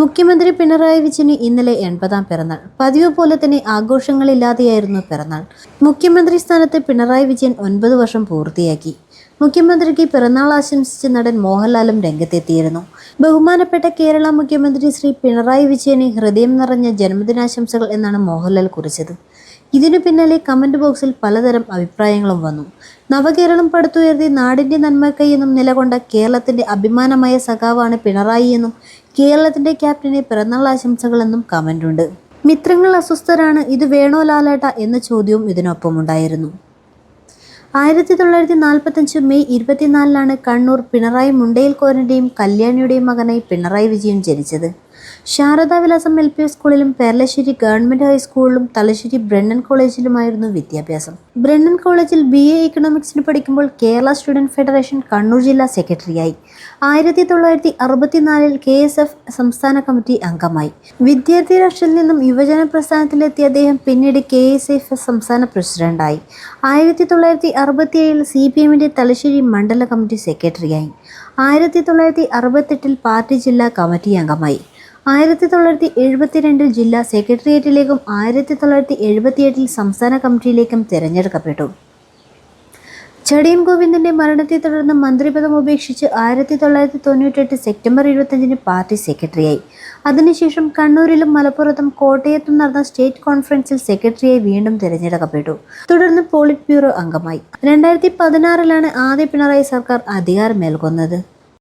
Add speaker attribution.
Speaker 1: മുഖ്യമന്ത്രി പിണറായി വിജയന് ഇന്നലെ എൺപതാം പിറന്നാൾ. പതിവ് പോലെ തന്നെ ആഘോഷങ്ങളില്ലാതെയായിരുന്നു പിറന്നാൾ. മുഖ്യമന്ത്രി സ്ഥാനത്ത് പിണറായി വിജയൻ ഒൻപത് വർഷം പൂർത്തിയാക്കി. മുഖ്യമന്ത്രിക്ക് പിറന്നാൾ ആശംസിച്ച നടൻ മോഹൻലാലും രംഗത്തെത്തിയിരുന്നു. ബഹുമാനപ്പെട്ട കേരള മുഖ്യമന്ത്രി ശ്രീ പിണറായി വിജയന് ഹൃദയം നിറഞ്ഞ ജന്മദിനാശംസകൾ എന്നാണ് മോഹൻലാൽ കുറിച്ചത്. ഇതിനു പിന്നാലെ കമന്റ് ബോക്സിൽ പലതരം അഭിപ്രായങ്ങളും വന്നു. നവകേരളം പടുത്തുയർത്തി നാടിന്റെ നന്മക്കൈ എന്നും നിലകൊണ്ട കേരളത്തിന്റെ അഭിമാനമായ സഖാവാണ് പിണറായി എന്നും കേരളത്തിന്റെ ക്യാപ്റ്റന് പിറന്നാൾ കമന്റ് ഉണ്ട് മിത്രങ്ങൾ അസ്വസ്ഥരാണ് ഇത് വേണോ ലാലേട്ട എന്ന ചോദ്യവും ഇതിനൊപ്പമുണ്ടായിരുന്നു. ആയിരത്തി തൊള്ളായിരത്തി നാൽപ്പത്തഞ്ച് മെയ് ഇരുപത്തിനാലിലാണ് കണ്ണൂർ പിണറായി മുണ്ടയിൽ കോരന്റെയും കല്യാണിയുടെയും മകനായി പിണറായി വിജയൻ ജനിച്ചത്. ശാരദാ വിലാസം എൽ പി സ്കൂളിലും പേരളശ്ശേരി ഗവൺമെന്റ് ഹൈസ്കൂളിലും തലശ്ശേരി ബ്രണ്ണൻ കോളേജിലുമായിരുന്നു വിദ്യാഭ്യാസം. ബ്രണ്ണൻ കോളേജിൽ ബി എ ഇക്കണോമിക്സിന് പഠിക്കുമ്പോൾ കേരള സ്റ്റുഡന്റ് ഫെഡറേഷൻ കണ്ണൂർ ജില്ലാ സെക്രട്ടറിയായി. ആയിരത്തി തൊള്ളായിരത്തി അറുപത്തിനാലിൽ കെ എസ് എഫ് സംസ്ഥാന കമ്മിറ്റി അംഗമായി. വിദ്യാർത്ഥി രാഷ്ട്രത്തിൽ നിന്നും യുവജന പ്രസ്ഥാനത്തിലെത്തിയ അദ്ദേഹം പിന്നീട് കെ എസ് എഫ് സംസ്ഥാന പ്രസിഡന്റായി. ആയിരത്തി തൊള്ളായിരത്തി അറുപത്തിയേഴിൽ സി പി എമ്മിന്റെ തലശ്ശേരി മണ്ഡല കമ്മിറ്റി സെക്രട്ടറിയായി. ആയിരത്തി തൊള്ളായിരത്തി അറുപത്തെട്ടിൽ പാർട്ടി ജില്ലാ കമ്മിറ്റി അംഗമായി. ആയിരത്തി തൊള്ളായിരത്തി എഴുപത്തിരണ്ടിൽ ജില്ലാ സെക്രട്ടേറിയറ്റിലേക്കും ആയിരത്തി തൊള്ളായിരത്തി എഴുപത്തിയെട്ടിൽ സംസ്ഥാന കമ്മിറ്റിയിലേക്കും തിരഞ്ഞെടുക്കപ്പെട്ടു. ചടിയൻ ഗോവിന്ദന്റെ മരണത്തെ തുടർന്ന് മന്ത്രിപദം ഉപേക്ഷിച്ച് ആയിരത്തി തൊള്ളായിരത്തി തൊണ്ണൂറ്റെട്ട് സെപ്റ്റംബർ ഇരുപത്തഞ്ചിന് പാർട്ടി സെക്രട്ടറിയായി. അതിനുശേഷം കണ്ണൂരിലും മലപ്പുറത്തും കോട്ടയത്തും നടന്ന സ്റ്റേറ്റ് കോൺഫറൻസിൽ സെക്രട്ടറിയായി വീണ്ടും തിരഞ്ഞെടുക്കപ്പെട്ടു. തുടർന്ന് പോളിറ്റ് ബ്യൂറോ അംഗമായി. രണ്ടായിരത്തി പതിനാറിലാണ് ആദ്യ പിണറായി സർക്കാർ അധികാരമേൽക്കുന്നത്